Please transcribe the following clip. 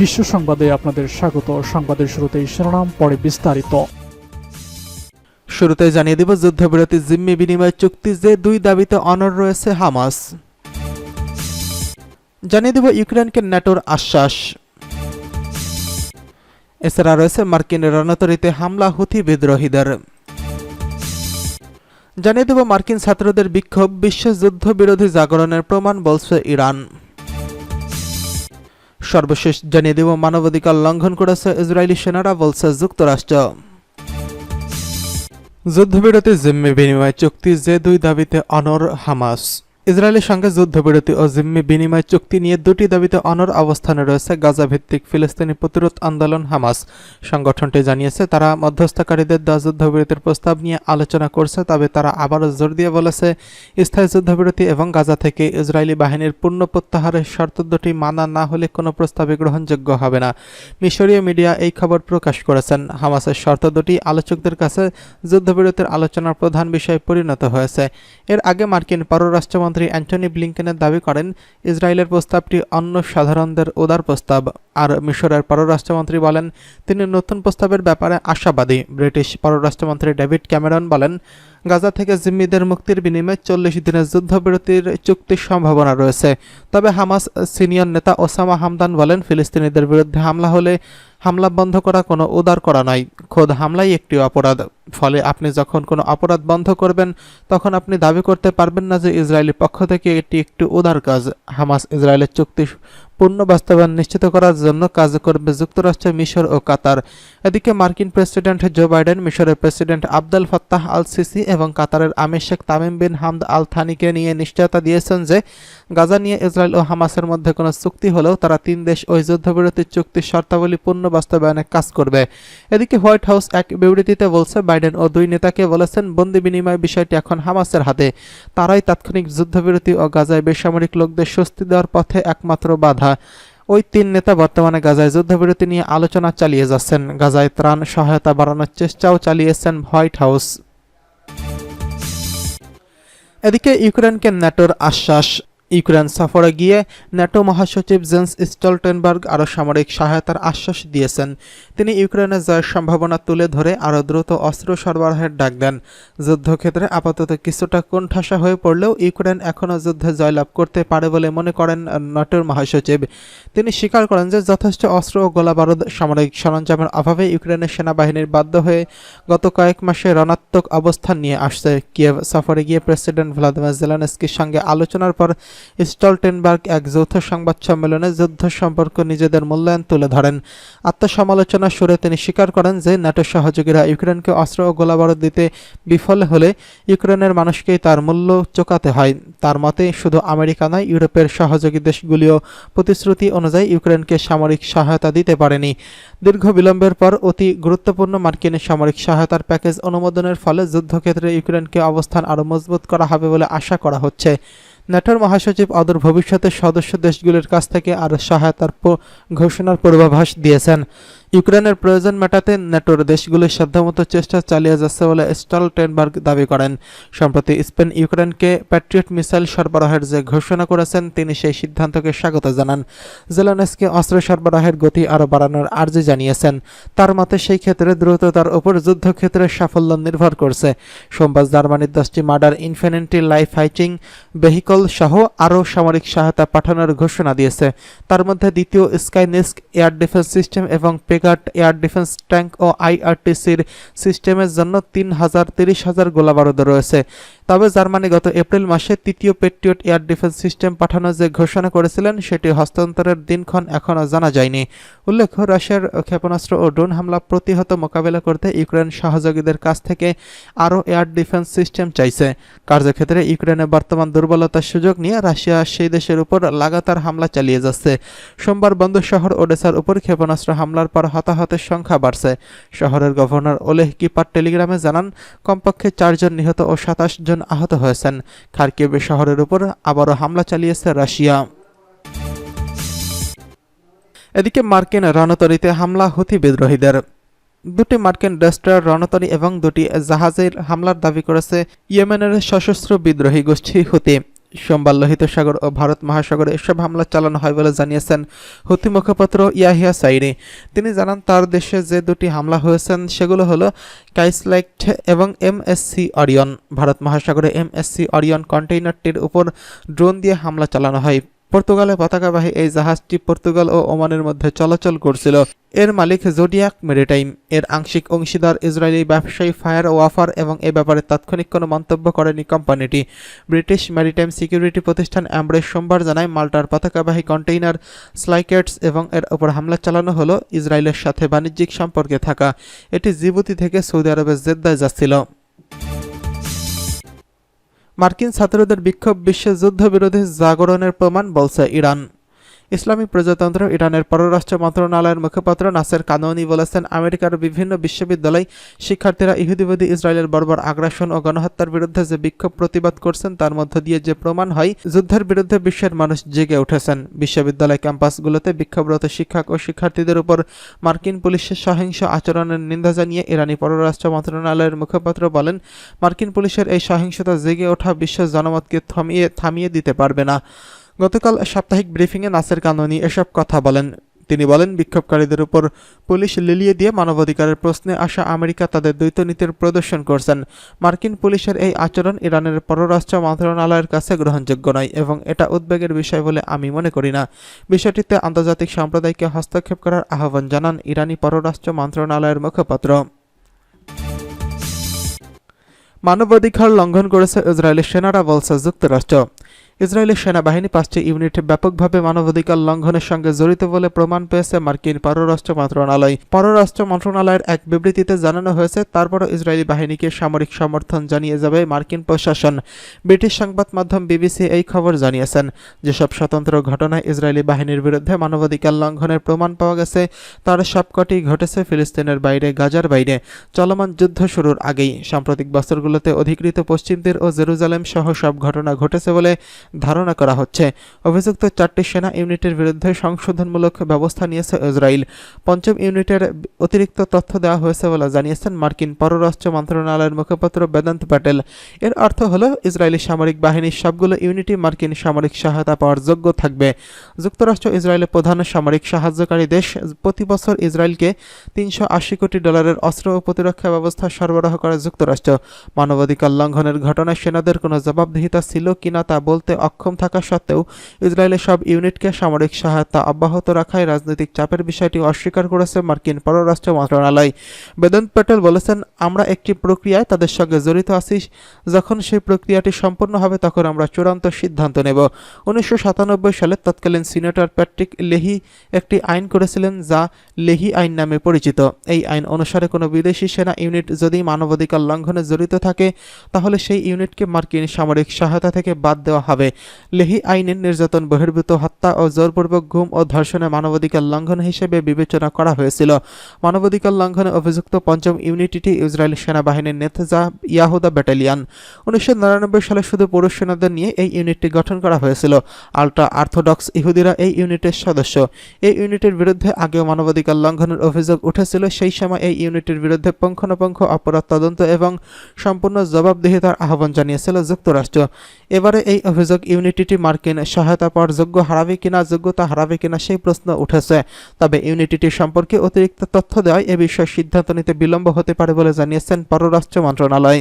বিশ্ব সংবাদে আপনাদের স্বাগত। সংবাদের শুরুতেই শিরোনাম, পরে বিস্তারিত। শুরুতে জানিয়ে দেব, যুদ্ধবিরতি জিম্মি বিনিময় চুক্তি যে দুই দাবিতে অনর রয়েছে হামাস। জানিয়ে দেব, ইউক্রেনকে ন্যাটোর আশ্বাস। এছাড়া রয়েছে মার্কিন রণতরীতে হামলা হুথি বিদ্রোহীদের। জানিয়ে দেব, মার্কিন ছাত্রদের বিক্ষোভ, বিশ্ব যুদ্ধবিরোধী জাগরণের প্রমাণ বলছে ইরান। সর্বশেষ জানিয়ে দেব, মানবাধিকার লঙ্ঘন করেছে ইসরায়েলি সেনারা, বলছে যুক্তরাষ্ট্র। যুদ্ধবিরতি জিম্মি বিনিময় চুক্তি যে দুই দাবিতে অনর হামাস। ইসরায়েলের সঙ্গে যুদ্ধবিরতি ও জিম্মি বিনিময় চুক্তি নিয়ে দুটি দাবিতে অনর অবস্থানে রয়েছে গাজা ভিত্তিক ফিলিস্তিনি প্রতিরোধ আন্দোলন হামাস। সংগঠনটি জানিয়েছে, তারা মধ্যস্থকারীদের দেওয়া যুদ্ধবিরতির প্রস্তাব নিয়ে আলোচনা করছে, তবে তারা আবারও জোর দিয়ে বলেছে, স্থায়ী যুদ্ধবিরতি এবং গাজা থেকে ইসরায়েলি বাহিনীর পূর্ণ প্রত্যাহারের শর্ত দুটি মানা না হলে কোনো প্রস্তাবে গ্রহণযোগ্য হবে না। মিশরীয় মিডিয়া এই খবর প্রকাশ করেছেন। হামাসের শর্ত দুটি আলোচকদের কাছে যুদ্ধবিরতির আলোচনার প্রধান বিষয় পরিণত হয়েছে। এর আগে মার্কিন পররাষ্ট্রমন্ত্রী অ্যান্টনি ব্লিংকেনের দাবি করেন, ইসরায়েলের প্রস্তাবটি অন্য সাধারণদের উদার প্রস্তাব। আর মিশরের পররাষ্ট্রমন্ত্রী বলেন, তিনি নতুন প্রস্তাবের ব্যাপারে আশাবাদী। ব্রিটিশ পররাষ্ট্রমন্ত্রী ডেভিড ক্যামেরন বলেন গাজা থেকে জিম্মিদের মুক্তির বিনিময়ে চল্লিশ দিনের যুদ্ধবিরতির চুক্তির সম্ভাবনা রয়েছে। তবে হামাস সিনিয়র নেতা ওসামা হামদান বলেন, ফিলিস্তিনিদের বিরুদ্ধে হামলা হলে হামলা বন্ধ করা কোনো উদার করা নয়। খোদ হামলাই একটি অপরাধ। ফলে আপনি যখন কোনো অপরাধ বন্ধ করবেন, তখন আপনি দাবি করতে পারবেন না যে ইসরায়েলি পক্ষ থেকে এটি একটি উদার কাজ। হামাস ইসরায়েলের চুক্তি পূর্ণ বাস্তবায়ন নিশ্চিত করার জন্য কাজ করবে যুক্তরাষ্ট্র, মিশর ও কাতার। এদিকে মার্কিন প্রেসিডেন্ট জো বাইডেন, মিশরের president Abdul Fattah al Sisi এবং কাতারের আমির শেখ তামিম বিন হামদ আল থানিকে নিয়ে নিশ্চয়তা দিয়েছেন যে, গাজা নিয়ে ইসরায়েল ও হামাসের মধ্যে কোনো চুক্তি হলেও তারা তিন দেশ ওই যুদ্ধবিরতির চুক্তির শর্তাবলী পূর্ণ বাস্তবায়নে কাজ করবে। এদিকে হোয়াইট হাউস এক বিবৃতিতে বলছে, বাইডেন ও দুই নেতাকে বলেছেন, বন্দি বিনিময় বিষয়টি এখন হামাসের হাতে। তারাই তাৎক্ষণিক যুদ্ধবিরতি ও গাজায় বেসামরিক লোকদের স্বস্তি দেওয়ার পথে একমাত্র বাধা। ওই তিন নেতা বর্তমানে গাজায় যুদ্ধবিরতি নিয়ে আলোচনা চালিয়ে যাচ্ছেন। গাজায় ত্রাণ সহায়তা বাড়ানোর চেষ্টাও চালিয়েছেন হোয়াইট হাউস। এদিকে ইউক্রেনকে ন্যাটোর আশ্বাস ইউক্রেন সফরে গিয়ে ন্যাটো মহাসচিব জেন্স স্টলটেনবার্গ আরও সামরিক সহায়তার আশ্বাস দিয়েছেন। তিনি ইউক্রেনের জয়ের সম্ভাবনা তুলে ধরে আরও দ্রুত অস্ত্র সরবরাহের ডাক দেন। যুদ্ধক্ষেত্রে আপাতত কিছুটা কোণঠাসা হয়ে পড়লেও ইউক্রেন এখনও যুদ্ধে জয়লাভ করতে পারে বলে মনে করেন ন্যাটোর মহাসচিব। তিনি স্বীকার করেন যে যথেষ্ট অস্ত্র ও গোলাবারুদ সামরিক সরঞ্জামের অভাবে ইউক্রেনের সেনাবাহিনীর বাধ্য হয়ে গত কয়েক মাসে রণাত্মক অবস্থান নিয়ে আসছে। কিয়েভ সফরে গিয়ে প্রেসিডেন্ট ভ্লাদিমির জেলেনস্কির সঙ্গে আলোচনার পর স্টলটেনবার্গ এক যৌথ সংবাদ সম্মেলনে যুদ্ধ সম্পর্ক নিজেদের মূল্যায়ন তুলে ধরেন। আত্মসমালোচনার সুরে তিনি স্বীকার করেন যে, ন্যাটো সহযোগীরা ইউক্রেনকে অস্ত্র ও গোলাবারুদ দিতে বিফল হলে ইউক্রেনের মানুষকেই তার মূল্য চোকাতে হয়। তার মতে, শুধু আমেরিকা নয়, ইউরোপের সহযোগী দেশগুলিও প্রতিশ্রুতি অনুযায়ী ইউক্রেনকে সামরিক সহায়তা দিতে পারেনি। দীর্ঘ বিলম্বের পর অতি গুরুত্বপূর্ণ মার্কিন সামরিক সহায়তার প্যাকেজ অনুমোদনের ফলে যুদ্ধক্ষেত্রে ইউক্রেনকে অবস্থান আরও মজবুত করা হবে বলে আশা করা হচ্ছে। ন্যাটোর মহাসচিব অদূর ভবিষ্যতে সদস্য দেশগুলির কাছ থেকে আরও সহায়তার ঘোষণার পূর্বাভাস দিয়েছেন। ইউক্রেনের প্রয়োজন মেটাতে ন্যাটোর দেশগুলি সাধ্যমতো চেষ্টা চালিয়ে যাচ্ছে বলে স্টলটেনবার্গ দাবি করেন। সম্প্রতি স্পেন ইউক্রেনকে প্যাট্রিয়ট মিসাইল সরবরাহের যে ঘোষণা করেছেন, তিনি সেই সিদ্ধান্তকে স্বাগত জানান। জেলানেসকে অস্ত্র সরবরাহের গতি আরও বাড়ানোর আর্জি জানিয়েছেন। তার মতে, সেই ক্ষেত্রে দ্রুততার উপর যুদ্ধক্ষেত্রের সাফল্য নির্ভর করছে। সোমবার জার্মানির দশটি Marder infantry life fighting vehicle সহ আরও সামরিক সহায়তা পাঠানোর ঘোষণা দিয়েছে। তার মধ্যে দ্বিতীয় স্কাইনেস্ক এয়ার ডিফেন্স সিস্টেম এবং পেগাট এয়ার ডিফেন্স ট্যাঙ্ক ও আইআরটিসির সিস্টেমের জন্য তিন হাজার তিরিশ হাজার গোলাবারুদ রয়েছে। তবে জার্মানি গত এপ্রিল মাসে তৃতীয় পেট্রিয়ট এয়ার ডিফেন্স সিস্টেম পাঠানোর যে ঘোষণা করেছিলেন, সেটি হস্তান্তরের দিনক্ষণ এখনও জানা যায়নি। উল্লেখ্য, রাশিয়ার ক্ষেপণাস্ত্র ও ড্রোন হামলা প্রতিহত মোকাবেলা করতে ইউক্রেন সহযোগীদের কাছ থেকে আরও এয়ার ডিফেন্স সিস্টেম চাইছে। কার্যক্ষেত্রে ইউক্রেনের বর্তমান দুর্বলতার সুযোগ নিয়ে রাশিয়া সেই দেশের উপর লাগাতার হামলা চালিয়ে যাচ্ছে। সোমবার বন্দর শহর ওডেসার উপর ক্ষেপণাস্ত্র হামলার পর হতাহতের সংখ্যা বাড়ছে। শহরের গভর্নর ওলেহ কিপার টেলিগ্রামে জানান, কমপক্ষে চারজন নিহত ও সাতাশ জন আহত হয়েছেন। খার্কিভ শহরের উপর আবারও হামলা চালিয়েছে রাশিয়া। এদিকে মার্কিন রণতরীতে হামলা হুথি বিদ্রোহীদের। দুটি মার্কিন ডেস্ট্রয়ার রণতরী এবং দুটি জাহাজের হামলার দাবি করেছে ইয়েমেনের সশস্ত্র বিদ্রোহী গোষ্ঠী হুতি সোমবার লোহিত সাগর ও ভারত মহাসাগরে এসব হামলা চালানো হয় বলে জানিয়েছেন হুতি মুখপাত্র ইয়াহিয়া সাইরি। তিনি জানান, তার দেশে যে দুটি হামলা হয়েছেন, সেগুলো হলো কাইসলাইট এবং এম এমএসসি অরিয়ন। ভারত মহাসাগরে এম এমএসসি অরিয়ন কন্টেইনারটির উপর ড্রোন দিয়ে হামলা চালানো হয়। পর্তুগালে পতাকাবাহী এই জাহাজটি পর্তুগাল ও ওমানের মধ্যে চলাচল করছিল। এর মালিক জোডিয়াক মেরিটাইম। এর আংশিক অংশীদার ইসরায়েলি ব্যবসায়ী ফায়ার ওয়াফার এবং এ ব্যাপারে তাৎক্ষণিক কোনো মন্তব্য করেনি কোম্পানিটি। ব্রিটিশ ম্যারিটাইম সিকিউরিটি প্রতিষ্ঠান অ্যাম্ব্রেস সোমবার জানায়, মাল্টার পতাকাবাহী কন্টেইনার স্লাইকেটস এবং এর ওপর হামলা চালানো হলো ইসরায়েলের সাথে বাণিজ্যিক সম্পর্কে থাকা। এটি জিবুতি থেকে সৌদি আরবের জেদ্দায় যাচ্ছিল। মার্কিন ছাত্রদের বিক্ষোভ বিশ্বে যুদ্ধবিরোধী জাগরণের প্রমাণ বলছে ইরান। ইসলামী প্রজাতন্ত্র, ইরানের পররাষ্ট্র মন্ত্রণালয়ের মুখপাত্র নাসের কানৌনি বলেছেন, আমেরিকার বিভিন্ন বিশ্ববিদ্যালয় শিক্ষার্থীরা ইহুদিবাদী ইসরায়েলের বর্বর আগ্রাসন ও গণহত্যার বিরুদ্ধে যে বিক্ষোভ প্রতিবাদ করছেন, তার মধ্য দিয়ে যে প্রমাণ হয়, যুদ্ধের বিরুদ্ধে বিশ্বের মানুষ জেগে উঠেছেন। বিশ্ববিদ্যালয় ক্যাম্পাসগুলোতে বিক্ষোভরত শিক্ষক ও শিক্ষার্থীদের উপর মার্কিন পুলিশের সহিংস আচরণের নিন্দা জানিয়ে ইরানি পররাষ্ট্র মন্ত্রণালয়ের মুখপাত্র বলেন, মার্কিন পুলিশের এই সহিংসতা জেগে ওঠা বিশ্ব জনমতকে থামিয়ে থামিয়ে দিতে পারবে না। গতকাল সাপ্তাহিক ব্রিফিংয়ে নাসের কাননি এসব কথা বলেন। তিনি বলেন, বিক্ষোভকারীদের উপর পুলিশ লিলিয়ে দিয়ে মানবাধিকারের প্রশ্নে আসা আমেরিকা তাদের দ্বৈত নীতির প্রদর্শন করছেন। মার্কিন পুলিশের এই আচরণ ইরানের পররাষ্ট্র মন্ত্রণালয়ের কাছে গ্রহণযোগ্য নয় এবং এটা উদ্বেগের বিষয় বলে আমি মনে করি না। বিষয়টিতে আন্তর্জাতিক সম্প্রদায়কে হস্তক্ষেপ করার আহ্বান জানান ইরানি পররাষ্ট্র মন্ত্রণালয়ের মুখপাত্র। মানবাধিকার লঙ্ঘন করেছে ইসরায়েলের সেনারা বলছে যুক্তরাষ্ট্র। ইসরায়েলের সেনাবাহিনী পাঁচটি ইউনিট ব্যাপকভাবে মানবাধিকার লঙ্ঘনের সঙ্গে জড়িত বলে প্রমাণ পেয়েছে মার্কিন পররাষ্ট্র মন্ত্রণালয়। পররাষ্ট্র মন্ত্রণালয়ের এক বিবৃতিতে জানানো হয়েছে, তারপরও ইসরায়েলি বাহিনীকে সামরিক সমর্থন জানিয়ে যাবে মার্কিন প্রশাসন। ব্রিটিশ সংবাদ মাধ্যম বিবিসি এই খবর জানিয়েছেন, যেসব স্বতন্ত্র ঘটনায় ইসরায়েলি বাহিনীর বিরুদ্ধে মানবাধিকার লঙ্ঘনের প্রমাণ পাওয়া গেছে, তার সবকটি ঘটেছে ফিলিস্তিনের বাইরে, গাজার বাইরে। চলমান যুদ্ধ শুরুর আগেই। সাম্প্রতিক বছরগুলোতে অধিকৃত পশ্চিম তীর ও জেরুজালেম সহ সব ঘটনা ঘটেছে বলে ধারণা করা হচ্ছে। অভিযুক্ত চারটি সেনা ইউনিটের বিরুদ্ধে সংশোধনমূলক ব্যবস্থা নিয়েছে ইসরায়েল। পঞ্চম ইউনিটের অতিরিক্ত তথ্য দেওয়া হয়েছে বলে জানিয়েছেন মার্কিন পররাষ্ট্র মন্ত্রণালয়ের মুখপাত্র বেদান্ত প্যাটেল। এর অর্থ হলো, ইসরায়েলি সামরিক বাহিনীর সবগুলো ইউনিটই মার্কিন সামরিক সহায়তা পাওয়ার যোগ্য থাকবে। যুক্তরাষ্ট্র ইসরায়েলের প্রধান সামরিক সাহায্যকারী দেশ প্রতি বছর ইসরায়েলকে তিনশো আশি কোটি ডলারের অস্ত্র ও প্রতিরক্ষা ব্যবস্থা সরবরাহ করে যুক্তরাষ্ট্র। মানবাধিকার লঙ্ঘনের ঘটনায় সেনাদের কোনো জবাবদিহিতা ছিল কিনা তা বলতে অক্ষম থাকা সত্ত্বেও ইসরায়েলের সব ইউনিটকে সামরিক সহায়তা অব্যাহত রাখায় রাজনৈতিক চাপের বিষয়টি অস্বীকার করেছে মার্কিন পররাষ্ট্র মন্ত্রণালয়। বেদন্ত প্যাটেল বলেছেন, আমরা একটি প্রক্রিয়ায় তাদের সঙ্গে জড়িত আছি। যখন সেই প্রক্রিয়াটি সম্পন্ন হবে, তখন আমরা চূড়ান্ত সিদ্ধান্ত নেব। উনিশশো সাতানব্বই সালে তৎকালীন সিনেটর প্যাট্রিক লেহি একটি আইন করেছিলেন, যা লেহি আইন নামে পরিচিত। এই আইন অনুসারে কোনো বিদেশি সেনা ইউনিট যদি মানবাধিকার লঙ্ঘনে জড়িত থাকে, তাহলে সেই ইউনিটকে মার্কিন সামরিক সহায়তা থেকে বাদ দেওয়া হবে। লেহি আইনের নির্যাতন বহির্ভূত হত্যা ও জোরপূর্বক গুম ও ধর্ষণে মানবাধিকার লঙ্ঘন হিসেবে বিবেচনা করা হয়েছিল। মানবাধিকার লঙ্ঘনে অভিযুক্ত পঞ্চম ইউনিটটি ইসরায়েল সেনাবাহিনীর নেতজা ইয়াহুদা ব্যাটালিয়ান। উনিশশো নিরানব্বই সালে শুধু পুরুষ সেনাদের নিয়ে এই ইউনিটটি গঠন করা হয়েছিল। আল্ট্রা আর্থোডক্স ইহুদিরা এই ইউনিটের সদস্য। এই ইউনিটের বিরুদ্ধে আগেও মানবাধিকার লঙ্ঘনের অভিযোগ উঠেছিল। সেই সময় এই ইউনিটের বিরুদ্ধে পুঙ্খানুপুঙ্খ অপরাধ তদন্ত এবং সম্পূর্ণ জবাবদিহিতার আহ্বান জানিয়েছিল যুক্তরাষ্ট্র। এবারে এই অভিযোগ ইউনিটিটি মার্কিন সহায়তা পাওয়ার যোগ্য হারাবে কিনা, যোগ্যতা হারাবে কিনা সেই প্রশ্ন উঠেছে। তবে ইউনিটিটি সম্পর্কে অতিরিক্ত তথ্য দেওয়ায় এ বিষয়ে সিদ্ধান্ত নিতে বিলম্ব হতে পারে বলে জানিয়েছেন পররাষ্ট্র মন্ত্রণালয়।